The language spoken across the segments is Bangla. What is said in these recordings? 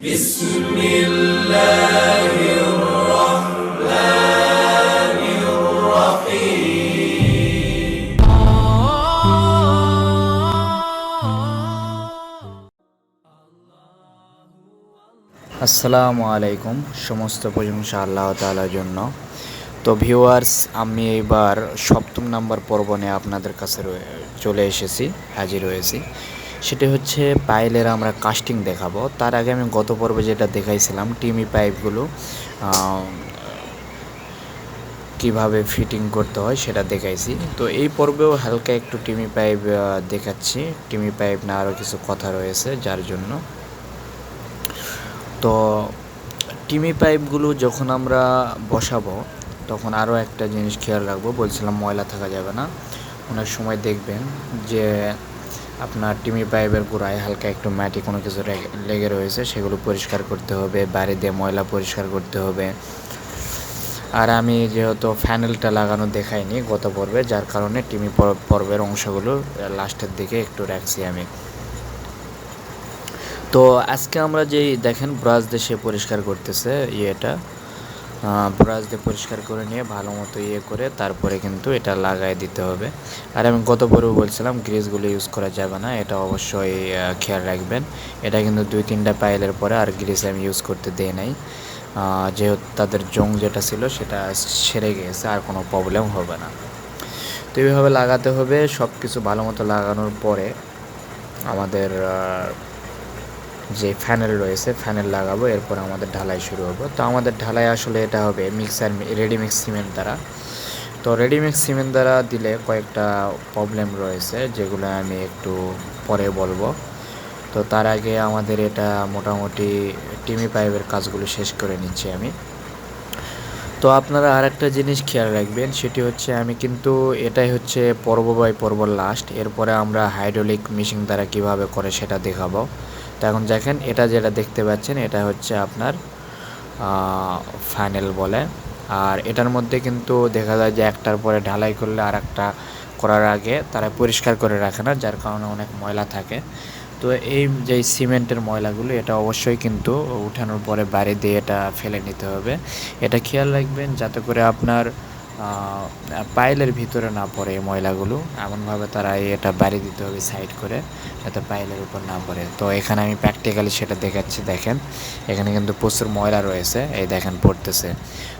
بسم الله الرحمن الرحيم আসসালামু আলাইকুম সমস্ত প্রশংসা আল্লাহ তাআলার জন্য তো ভিউয়ার্স আমি এবার সপ্তম নাম্বার পর্ব নিয়ে আপনাদের কাছে রয়ে- চলে এসেছি হাজির হয়েছি সেটি হচ্ছে পাইলের আমরা কাস্টিং দেখাবো। তার আগে আমি গত পর্বে যেটা দেখাইছিলাম, টিমি পাইপগুলো কীভাবে ফিটিং করতে হয় সেটা দেখাইছি। তো এই পর্বেও হালকা একটু টিমি পাইপ দেখাচ্ছি। টিমি পাইপ না আরও কিছু কথা রয়েছে যার জন্য। তো টিমি পাইপগুলো যখন আমরা বসাবো, তখন আরও একটা জিনিস খেয়াল রাখব। বলছিলাম ময়লা থাকা যাবে না। অনেক সময় দেখবেন যে আপনার টিমি পাইপের গোড়ায় হালকা একটু মাটি কোনো কিছু লেগে রয়েছে, সেগুলো পরিষ্কার করতে হবে, বাড়ি দিয়ে ময়লা পরিষ্কার করতে হবে। আর আমি যেহেতু ফ্যানেলটা লাগানো দেখাইনি গত পর্বে, যার কারণে টিমি পর- পর্বের অংশগুলো লাস্টের দিকে একটু রাখছি আমি। তো আজকে আমরা যেই দেখেন, ব্রাশ দিয়ে সে পরিষ্কার করতেছে ইয়েটা। ব্রাশ দিয়ে পরিষ্কার করে নিয়ে ভালো মতো ইয়ে করে তারপরে কিন্তু এটা লাগাই দিতে হবে। আর আমি গত পরেও বলছিলাম গ্রিসগুলো ইউজ করা যাবে না, এটা অবশ্যই খেয়াল রাখবেন। এটা কিন্তু দুই তিনটা পাইলের পরে আর গ্রিস আমি ইউজ করতে দেই নাই। যেহেতু তাদের জং যেটা ছিল, সেটা সেরে গিয়েছে আর কোনো প্রবলেম হবে না। তো এইভাবে লাগাতে হবে সব কিছু ভালো মতো লাগানোর পরে আমাদের যে ফ্যানেল রয়েছে, ফ্যানেল লাগাবো, এরপর আমাদের ঢালাই শুরু হব। তো আমাদের ঢালাই আসলে এটা হবে মিক্সার, রেডিমিক্স সিমেন্ট দ্বারা। তো রেডিমিক্স সিমেন্ট দ্বারা দিলে কয়েকটা প্রবলেম রয়েছে, যেগুলো আমি একটু পরে বলব। তো তার আগে আমাদের এটা মোটামুটি টিমি পাইপের কাজগুলো শেষ করে নিচ্ছি আমি। তো আপনারা আর একটা জিনিস খেয়াল রাখবেন, সেটি হচ্ছে আমি কিন্তু এটাই হচ্ছে পর্ব বাই পর্ব লাস্ট। এরপরে আমরা হাইড্রোলিক মেশিন দ্বারা কীভাবে করে সেটা দেখাবো। তো এখন দেখেন, এটা যেটা দেখতে পাচ্ছেন, এটা হচ্ছে আপনার ফাইনাল বলে। আর এটার মধ্যে কিন্তু দেখা যায় যে একটার পরে ঢালাই করলে আর একটা করার আগে তারা পরিষ্কার করে রাখে না, যার কারণে অনেক ময়লা থাকে। তো এই যে সিমেন্টের ময়লাগুলো, এটা অবশ্যই কিন্তু উঠানোর পরে বাড়ি দিয়ে এটা ফেলে নিতে হবে। এটা খেয়াল রাখবেন, যাতে করে আপনার পাইলের ভিতরে না পড়ে এই ময়লাগুলো। এমনভাবে তারা এটা বাড়ি দিতে হবে সাইড করে, যাতে পাইলের উপর না পড়ে। তো এখানে আমি প্র্যাকটিক্যালি সেটা দেখাচ্ছি, দেখেন। এখানে কিন্তু প্রচুর ময়লা রয়েছে, এই দেখেন পড়তেছে।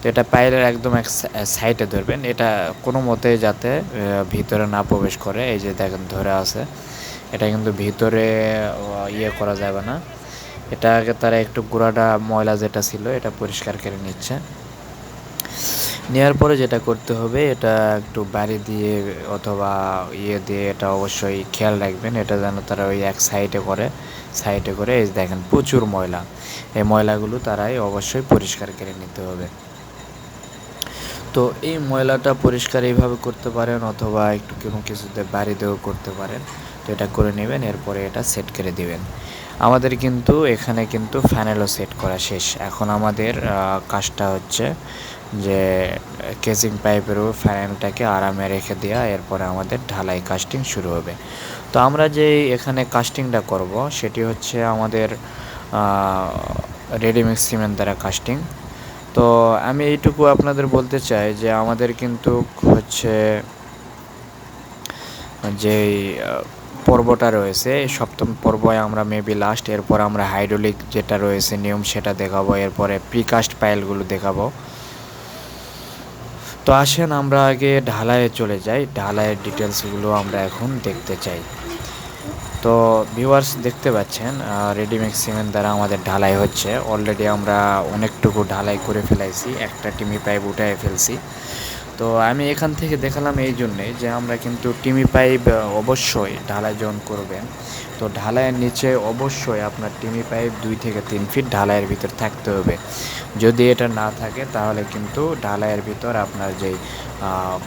তো এটা পাইলের একদম এক সাইডে ধরবেন। এটা কোনো মতে যাতে ভিতরে না প্রবেশ করে, এই যে দেখেন ধরে আছে। এটা কিন্তু ভিতরে ইয়ে করা যাবে না। এটা আগে তারা একটু গোড়াটা ময়লা যেটা ছিল, এটা পরিষ্কার করে নিচ্ছে। নেওয়ার পরে যেটা করতে হবে, এটা একটু বাড়ি দিয়ে অথবা ইয়ে দিয়ে এটা অবশ্যই খেয়াল রাখবেন, এটা যেন তারা ওই এক সাইডে করে সাইডে করে এই দেখেন প্রচুর ময়লা। এই ময়লাগুলো তারাই অবশ্যই পরিষ্কার করে নিতে হবে। তো এই ময়লাটা পরিষ্কার এইভাবে করতে পারেন অথবা একটু কোনো কিছুতে বাড়ি দিয়েও করতে পারেন। তো এটা করে নেবেন, এরপরে এটা সেট করে দিবেন। আমাদের কিন্তু এখানে কিন্তু ফ্যানেলও সেট করা শেষ। এখন আমাদের কাজটা হচ্ছে যে কেজিং পাইপেরও ফ্যানেলটাকে আরামে রেখে দেওয়া এরপরে আমাদের ঢালাই কাস্টিং শুরু হবে। তো আমরা যে এখানে কাস্টিংটা করব সেটি হচ্ছে আমাদের রেডিমিক্স সিমেন্ট দ্বারা কাস্টিং তো আমি এইটুকু আপনাদের বলতে চাই যে আমাদের কিন্তু হচ্ছে আহ, পর্বটা রয়েছে সপ্তম পর্বে আমরা মেবি লাস্ট এরপর আমরা হাইড্রোলিক যেটা রয়েছে নিয়ম সেটা দেখাবো এরপরে প্রিকাস্ট পাইলগুলো দেখাবো। তো আসেন আমরা আগে ঢালাইয়ে চলে যাই। ঢালাইয়ের ডিটেলসগুলো আমরা এখন দেখতে চাই। তো ভিউয়ার্স দেখতে পাচ্ছেন রেডিমেক্স সিমেন্ট দ্বারা আমাদের ঢালাই হচ্ছে। অলরেডি আমরা অনেকটুকু ঢালাই করে ফেলাইছি, একটা টিমি পাইপ উঠায় ফেলছি। তো আমি এখান থেকে দেখালাম এই জন্যে যে আমরা কিন্তু টিমি পাইপ অবশ্যই ঢালাই জন করবেন তো ঢালাইয়ের নিচে অবশ্যই আপনার টিমি পাইপ দুই থেকে তিন ফিট ঢালাইয়ের ভিতর থাকতে হবে। যদি এটা না থাকে, তাহলে কিন্তু ঢালাইয়ের ভিতর আপনার যেই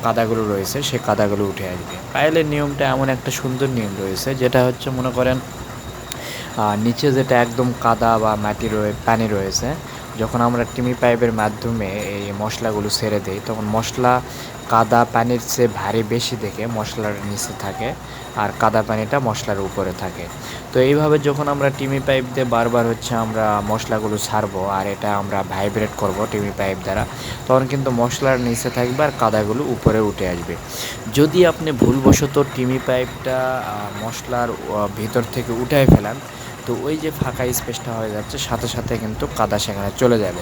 কাদাগুলো রয়েছে, সেই কাদাগুলো উঠে আসবে। পাইলের নিয়মটা এমন একটা সুন্দর নিয়ম রয়েছে, যেটা হচ্ছে মনে করেন নিচে যেটা একদম কাদা বা মাটি রয়ে, পানি রয়েছে যখন আমরা টিমি পাইপের মাধ্যমে এই মশলাগুলো ছেড়ে দিই, তখন মশলা কাদা পানির চেয়ে ভারী বেশি দেখে মশলার নিচে থাকে আর কাদা পানিটা মশলার উপরে থাকে। তো এইভাবে যখন আমরা টিমি পাইপ দিয়ে বারবার হচ্ছে আমরা মশলাগুলো ছাড়বো আর এটা আমরা ভাইব্রেট করব টিমি পাইপ দ্বারা, তখন কিন্তু মশলার নিচে থাকবে আর কাদাগুলো উপরে উঠে আসবে। যদি আপনি ভুলবশত টিমি পাইপটা মশলার ভিতর থেকে উঠায় ফেলান তো ওই যে ফাঁকা স্পেসটা হয়ে যাচ্ছে, সাথে সাথে কিন্তু কাদা সেখানে চলে যাবে।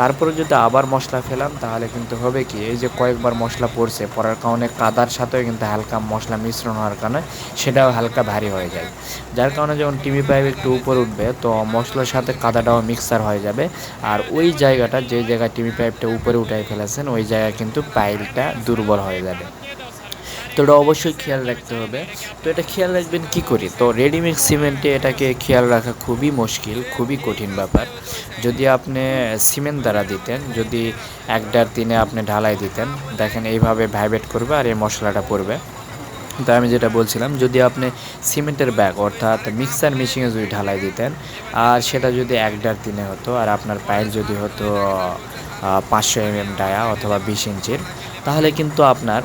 তারপরে যদি আবার মশলা ফেলাম, তাহলে কিন্তু হবে কি, এই যে কয়েকবার মশলা পড়ছে, পড়ার কারণে কাদার সাথেও কিন্তু হালকা মশলা মিশ্রণ হওয়ার কারণে সেটাও হালকা ভারী হয়ে যায়। যার কারণে যখন টিমি পাইপ একটু উপরে উঠবে, তো মশলার সাথে কাদাটাও মিক্সার হয়ে যাবে। আর ওই জায়গাটা, যে জায়গায় টিমি পাইপটা উপরে উঠাই ফেলেছেন, ওই জায়গায় কিন্তু পাইলটা দুর্বল হয়ে যাবে। তো এটা অবশ্যই খেয়াল রাখতে হবে। তো এটা খেয়াল রাখবেন কি করি? তো রেডিমেড সিমেন্টে এটাকে খেয়াল রাখা খুবই মুশকিল, খুবই কঠিন ব্যাপার। যদি আপনি সিমেন্ট দ্বারা দিতেন, যদি এক দেড় তিনে আপনি ঢালাই দিতেন, দেখেন এইভাবে ভাইব্রেট করবে আর এই মশলাটা পড়বে। তো আমি যেটা বলছিলাম, যদি আপনি সিমেন্টের ব্যাগ অর্থাৎ মিক্সার মেশিনে যদি ঢালাই দিতেন, আর সেটা যদি এক ডার তিনে হতো, আর আপনার পায়ের যদি হতো পাঁচশো এম এম ডায়া অথবা বিশ ইঞ্চির, তাহলে কিন্তু আপনার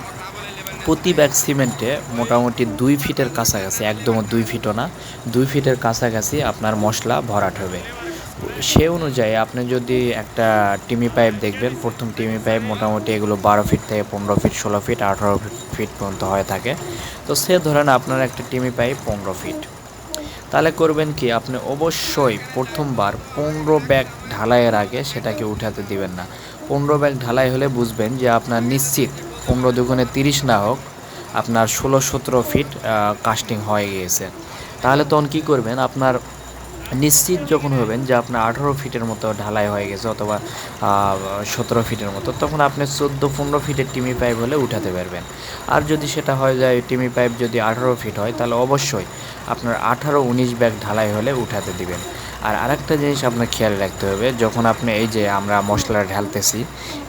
প্রতি ব্যাগ সিমেন্টে মোটামুটি দুই ফিটের কাছাকাছি একদম দুই ফিটও না, দুই ফিটের কাছাকাছি আপনার মশলা ভরাট হবে। সে অনুযায়ী আপনি যদি একটা টিমি পাইপ দেখবেন, প্রথম টিমি পাইপ মোটামুটি এগুলো বারো ফিট থেকে পনেরো ফিট, ষোলো ফিট, আঠারো ফিট পর্যন্ত হয়ে থাকে। তো সে ধরেন আপনার একটা টিমি পাইপ পনেরো ফিট। তাহলে করবেন কি, আপনি অবশ্যই প্রথমবার পনেরো ব্যাগ ঢালাইয়ের আগে সেটাকে উঠাতে দিবেন না। পনেরো ব্যাগ ঢালাই হলে বুঝবেন যে আপনার নিশ্চিত পনেরো দুগুণে তিরিশ না হোক, আপনার ষোলো সতেরো ফিট কাস্টিং হয়ে গিয়েছে। তাহলে তখন কী করবেন? আপনার নিশ্চিত যখন হবেন যে আপনার আঠারো ফিটের মতো ঢালাই হয়ে গেছে অথবা সতেরো ফিটের মতো, তখন আপনি চোদ্দ পনেরো ফিটের টিমি পাইপ হলে উঠাতে পারবেন। আর যদি সেটা হয়ে যায়, টিমি পাইপ যদি আঠারো ফিট হয়, তাহলে অবশ্যই আপনার আঠারো উনিশ ব্যাগ ঢালাই হলে উঠাতে দিবেন। আর আরেকটা জিনিস আপনার খেয়াল রাখতে হবে, যখন আপনি এই যে আমরা মশলা ঢালতেছি,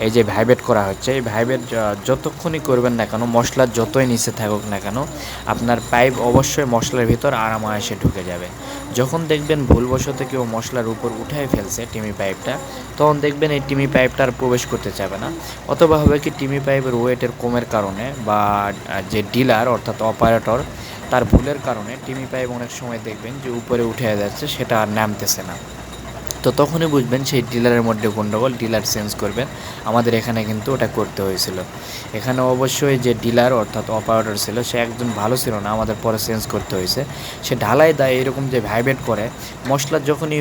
এই যে ভাইব্রেট করা হচ্ছে, এই ভাইব্রেট যতক্ষণই করবেন না কেন, মশলা যতই নিচে থাকুক না কেন, আপনার পাইপ অবশ্যই মশলার ভিতর আরামায়েসে ঢুকে যাবে। যখন দেখবেন ভুলবশত কেউ মশলার উপর উঠায় ফেলছে টিমি পাইপটা, তখন দেখবেন এই টিমি পাইপটা আর প্রবেশ করতে চাবে না। অথবা হবে কি, টিমি পাইপের ওয়েটের কমের কারণে বা যে ডিলার অর্থাৎ অপারেটর তার ভুলের কারণে টিমি পাইপ অনেক সময় দেখবেন যে উপরে উঠে যাচ্ছে, সেটা আর নামতেছে না। তো তখনই বুঝবেন সেই ডিলারের মধ্যে গণ্ডগোল ডিলার চেঞ্জ করবেন। আমাদের এখানে কিন্তু ওটা করতে হয়েছিল। এখানে অবশ্যই যে ডিলার অর্থাৎ অপারেটর ছিল, সে একজন ভালো ছিল না, আমাদের পরে চেঞ্জ করতে হয়েছে। সে ঢালাই দেয়, এরকম যে ভাইব্রেট করে, মশলা যখনই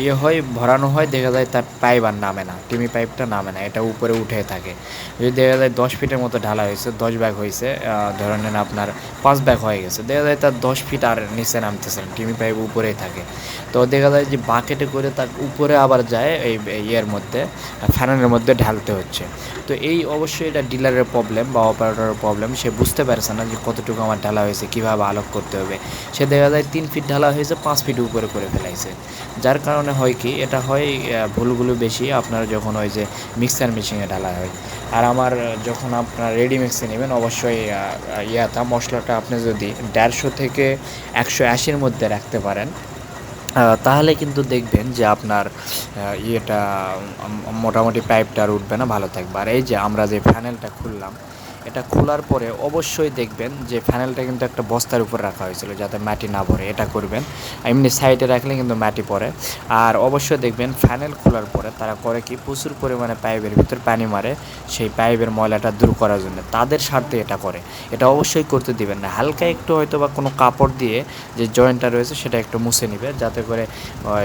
ইয়ে হয়, ভরানো হয়, দেখা যায় তার পাইপ আর নামে না, টিমি পাইপটা নামে না, এটা উপরে উঠে থাকে। যদি দেখা যায় দশ ফিটের মতো ঢালা হয়েছে, দশ ব্যাগ হয়েছে ধরে নেন আপনার পাঁচ ব্যাগ হয়ে গেছে, দেখা যায় তার দশ ফিট আর নিচে নামতেছে না, টিমি পাইপ উপরেই থাকে। তো দেখা যায় যে বাকেটে করে তার উপরে আবার যায় এই ইয়ের মধ্যে, ফ্যানের মধ্যে ঢালতে হচ্ছে। তো এই অবশ্যই এটা ডিলারের প্রবলেম বা অপারেটরের প্রবলেম সে বুঝতে পারছে না যে কতটুকু আমার ঢালা হয়েছে, কীভাবে আলোক করতে হবে। সে দেখা যায় তিন ফিট ঢালা হয়েছে, পাঁচ ফিট উপরে করে ফেলাইছে। যার কারণে হয় কি, এটা হয় ভুলগুলো বেশি। আপনার যখন ওই যে মিক্সার মেশিনে ঢালা হয়। আর আমার যখন আপনার রেডি মিক্সে নেবেন, অবশ্যই ইয়াটা, মশলাটা আপনি যদি দেড়শো থেকে একশো আশির মধ্যে রাখতে পারেন তাহলে কিন্তু দেখবেন যে আপনার ইয়েটা মোটামুটি পাইপটা উঠবে না, ভালো থাকবে। আর এই যে আমরা যে ফ্যানেলটা খুললাম এটা খোলার পরে অবশ্যই দেখবেন যে প্যানেলটা কিন্তু একটা বস্তার উপর রাখা হয়েছিল যাতে মাটি না ভরে, এটা করবেন। এমনি সাইডে রাখলে কিন্তু মাটি পড়ে। আর অবশ্যই দেখবেন প্যানেল খোলার পরে তারা করে কি প্রচুর পরিমাণে পাইপের ভিতর পানি মারে সেই পাইপের ময়লাটা দূর করার জন্য। তাদের স্বার্থে এটা করে। এটা অবশ্যই করতে দিবেন না। হালকা একটু হয়তো বা কোনো কাপড় দিয়ে যে জয়েন্টটা রয়েছে সেটা একটু মুছে নিবে যাতে করে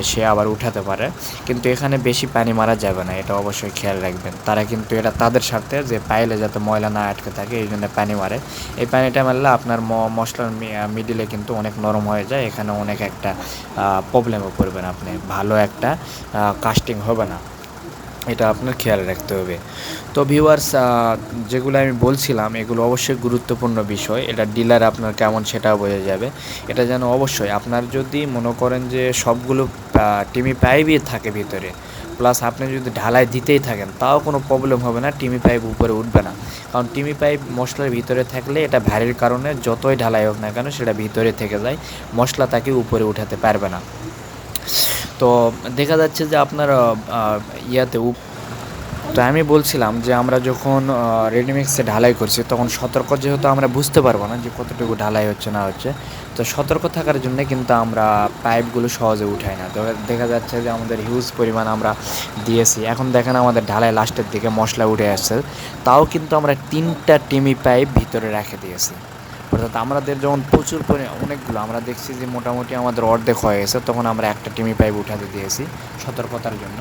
সে আবার উঠাতে পারে। কিন্তু এখানে বেশি পানি মারা যাবে না, এটা অবশ্যই খেয়াল রাখবেন। তারা কিন্তু এটা তাদের স্বার্থে যে পাইলে যাতে ময়লা না আটকে থাকে, এই জন্য পানি মারে। এই পানিটা মারলে আপনার মশলার মিডিলে কিন্তু অনেক নরম হয়ে যায়, এখানে অনেক একটা প্রবলেমও পড়বেন আপনি। ভালো একটা কাস্টিং হবে না। এটা আপনার খেয়াল রাখতে হবে। তো ভিউয়ার্স যেগুলো আমি বলছিলাম, এগুলো অবশ্যই গুরুত্বপূর্ণ বিষয়। এটা ডিলার আপনার কেমন সেটাও বোঝা যাবে। এটা যেন অবশ্যই, আপনার যদি মনে করেন যে সবগুলো টিমি পাইপই থাকে ভিতরে প্লাস আপনি যদি ঢালাই দিতেই থাকেন, তাও কোনো প্রবলেম হবে না, টিমি পাইপ উপরে উঠবে না। কারণ টিমি পাইপ মশলার ভিতরে থাকলে এটা ভারীর কারণে যতই ঢালাই হোক না কেন সেটা ভিতরে থেকে যায়, মশলা তাকে উপরে উঠাতে পারবে না। তো দেখা যাচ্ছে যে আপনার ইয়াতে উপ- তো আমি বলছিলাম যে আমরা যখন রেডিমিক্সে ঢালাই করছি, তখন সতর্ক যেহেতু আমরা বুঝতে পারব না যে কতটুকু ঢালাই হচ্ছে না হচ্ছে, তো সতর্ক থাকার জন্য কিন্তু আমরা পাইপগুলো সহজে উঠাই না। দেখা যাচ্ছে যে আমাদের হিউজ পরিমাণ আমরা দিয়েছি। এখন দেখেন আমাদের ঢালাই লাস্টের দিকে মশলা উঠে আসছে, তাও কিন্তু আমরা তিনটা টিমি পাইপ ভিতরে রেখে দিয়েছি। অর্থাৎ আমাদের যখন প্রচুর পরিমাণ অনেকগুলো, আমরা দেখছি যে মোটামুটি আমাদের অর্ধেক হয়ে গেছে, তখন আমরা একটা টিমি পাইপ উঠাতে দিয়েছি সতর্কতার জন্য।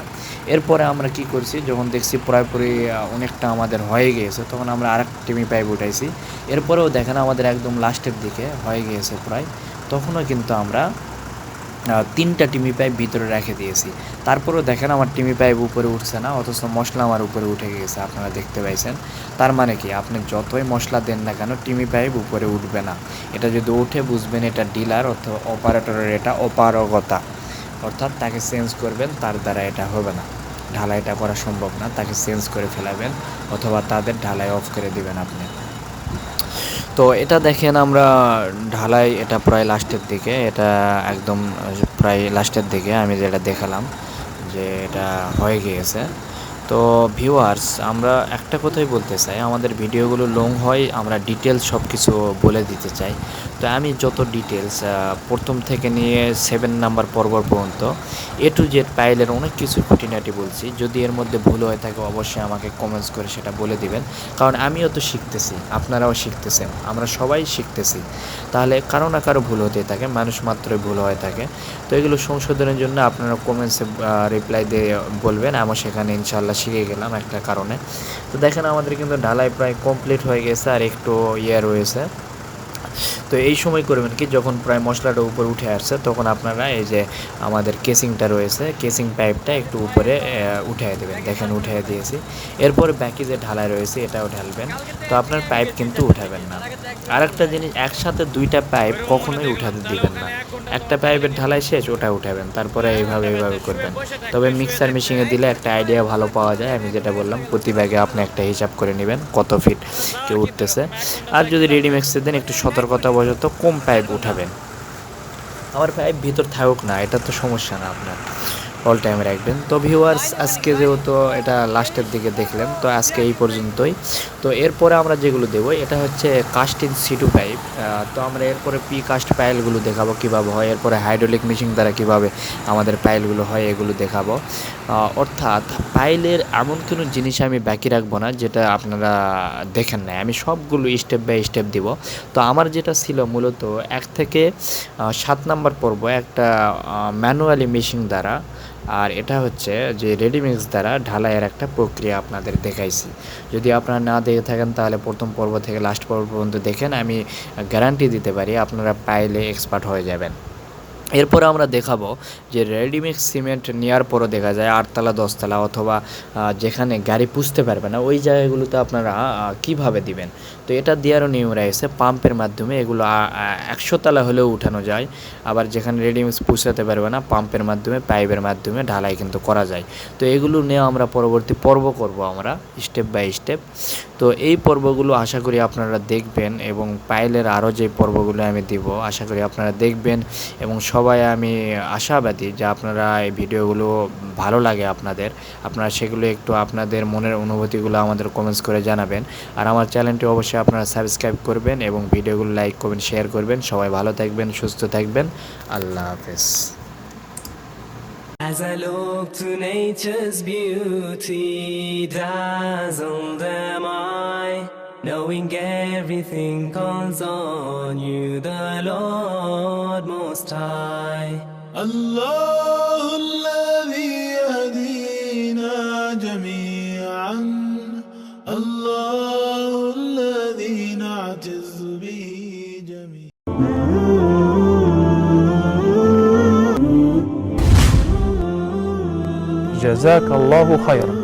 এরপরে আমরা কি করছি, যখন দেখছি পুরাপুরি অনেকটা আমাদের হয়ে গিয়েছে, তখন আমরা আরেকটা টিমি পাইপ উঠাইছি। এরপরেও দেখেন আমাদের একদম লাস্টের দিকে হয়ে গিয়েছে প্রায়, তখনও কিন্তু আমরা তিনটা টিমি পাইপ ভিতরে রেখে দিয়েছি। তারপরেও দেখেন আমার টিমি পাইপ উপরে উঠছে না, অথচ মশলা আমার উপরে উঠে গেছে, আপনারা দেখতে পাইছেন। তার মানে কি, আপনি যতই মশলা দেন না কেন, টিমি পাইপ উপরে উঠবে না। এটা যদি উঠে বুঝবেন, এটা ডিলার অথবা অপারেটরের এটা অপারগতা। অর্থাৎ তাকে চেঞ্জ করবেন, তার দ্বারা এটা হবে না। ঢালাইটা করা সম্ভব না, তাকে চেঞ্জ করে ফেলাবেন, অথবা তাদের ঢালাই অফ করে দিবেন আপনি। তো এটা দেখেন আমরা ঢালাই, এটা প্রায় লাস্টের দিকে, এটা একদম প্রায় লাস্টের দিকে আমি যেটা দেখালাম যে এটা হয়ে গিয়েছে। তো ভিউয়ার্স আমরা একটা কথাই বলতে চাই, আমাদের ভিডিওগুলো লং হয়, আমরা ডিটেলস সব কিছু বলে দিতে চাই। তো আমি যত ডিটেলস প্রথম থেকে নিয়ে সেভেন নাম্বার পর্ব পর্যন্ত এ টু জেড পাইলের অনেক কিছু খুঁটিনাটি বলছি। যদি এর মধ্যে ভুল হয়ে থাকে, অবশ্যই আমাকে কমেন্টস করে সেটা বলে দিবেন। কারণ আমিও তো শিখতেছি, আপনারাও শিখতেছেন, আমরা সবাই শিখতেছি। তাহলে কারও না কারও ভুল হতেই থাকে, মানুষ মাত্রই ভুল হয়ে থাকে। তো এগুলো সংশোধনের জন্য আপনারা কমেন্টসে রিপ্লাই দিয়ে বলবেন আমি সেখানে ইনশাল্লাহ শিখে গেলাম একটা কারণে। তো দেখেন আমাদের কিন্তু ঢালাই প্রায় কমপ্লিট হয়ে গেছে আর একটু ইয়ে রয়েছে। তো এই সময় করবেন কি, যখন প্রায় মশলাটা উপরে উঠে আসছে, তখন আপনারা এই যে আমাদের কেসিংটা রয়েছে, কেসিং পাইপটা একটু উপরে উঠিয়ে দেবেন। দেখেন, উঠিয়ে দিয়েছি। এরপরে বাকি যে ঢালাই রয়েছে, এটাও ঢালবেন। তো আপনার পাইপ কিন্তু উঠাবেন না। আরেকটা জিনিস, একসাথে দুইটা পাইপ কখনোই উঠাতে দিবেন না। একটা পাইপের ঢালাই শেষ, ওটা উঠাবেন। তারপরে এইভাবে এইভাবে করবেন। তবে মিক্সার মেশিনে দিলে একটা আইডিয়া ভালো পাওয়া যায়। আমি যেটা বললাম, প্রতি ব্যাগে আপনি একটা হিসাব করে নেবেন কত ফিট কেউ উঠতেছে। আর যদি রেডিমিক্সে দেন, একটু সতর্কতা বশত কম পাইপ উঠাবেন। আমার পাইপ ভিতর থাকুক না, এটা তো সমস্যা না আপনার। অল টাইম রাখবেন। তো ভিউয়ার্স আজকে যেহেতু এটা লাস্টের দিকে দেখলেন, তো আজকে এই পর্যন্তই। তো এরপরে আমরা যেগুলো দেবো, এটা হচ্ছে কাস্টিং সিটু পাইপ তো আমরা এরপরে পি কাস্ট পাইলগুলো দেখাবো কীভাবে হয়, এরপরে হাইড্রোলিক মেশিন দ্বারা কীভাবে আমাদের পাইলগুলো হয়, এগুলো দেখাবো। অর্থাৎ পাইলের এমন কোনো জিনিস আমি বাকি রাখব না যেটা আপনারা দেখেন না আমি সবগুলো স্টেপ বাই স্টেপ দিব। তো আমার যেটা ছিল মূলত এক থেকে সাত নাম্বার পর্ব একটা ম্যানুয়ালি মেশিন দ্বারা, আর এটা হচ্ছে যে রেডিমিক্স দ্বারা ঢালাইয়ের একটা প্রক্রিয়া আপনাদের দেখাইছি। যদি আপনারা না দেখে থাকেন, তাহলে প্রথম পর্ব থেকে লাস্ট পর্ব পর্যন্ত দেখেন, আমি গ্যারান্টি দিতে পারি আপনারা পাইলে এক্সপার্ট হয়ে যাবেন। এরপরে আমরা দেখাবো যে রেডিমিক্স সিমেন্ট নেওয়ার পরও দেখা যায় আটতলা, দশতলা অথবা যেখানে গাড়ি পুষতে পারবে না, ওই জায়গাগুলোতে আপনারা কীভাবে দিবেন? তো এটা দেওয়ারও নিয়ম রয়েছে, পাম্পের মাধ্যমে এগুলো একশো তলা হলেও উঠানো যায়, আবার যেখানে রেডিমিক্স পুষাতে পারবে না, পাম্পের মাধ্যমে, পাইপের মাধ্যমে ঢালাই কিন্তু করা যায়। তো এগুলো নিয়ে আমরা পরবর্তী পর্ব করব আমরা স্টেপ বাই স্টেপ তো এই পর্বগুলো আশা করি আপনারা দেখবেন এবং পাইলের আরও যে পর্বগুলো আমি দিব, আশা করি আপনারা দেখবেন এবং সবাই আমি আশাবাদী যে আপনারা এই ভিডিওগুলো ভালো লাগে আপনাদের। আপনারা সেগুলো একটু আপনাদের মনের অনুভূতিগুলো আমাদের কমেন্টস করে জানাবেন। আর আমার চ্যানেলটি অবশ্যই আপনারা সাবস্ক্রাইব করবেন এবং ভিডিওগুলো লাইক করবেন শেয়ার করবেন। সবাই ভালো থাকবেন, সুস্থ থাকবেন। আল্লাহ হাফেজ। As I look to nature's beauty, dazzled them I, knowing everything calls on you, the Lord Most High. Allah, Allah. جزاك الله خيرا.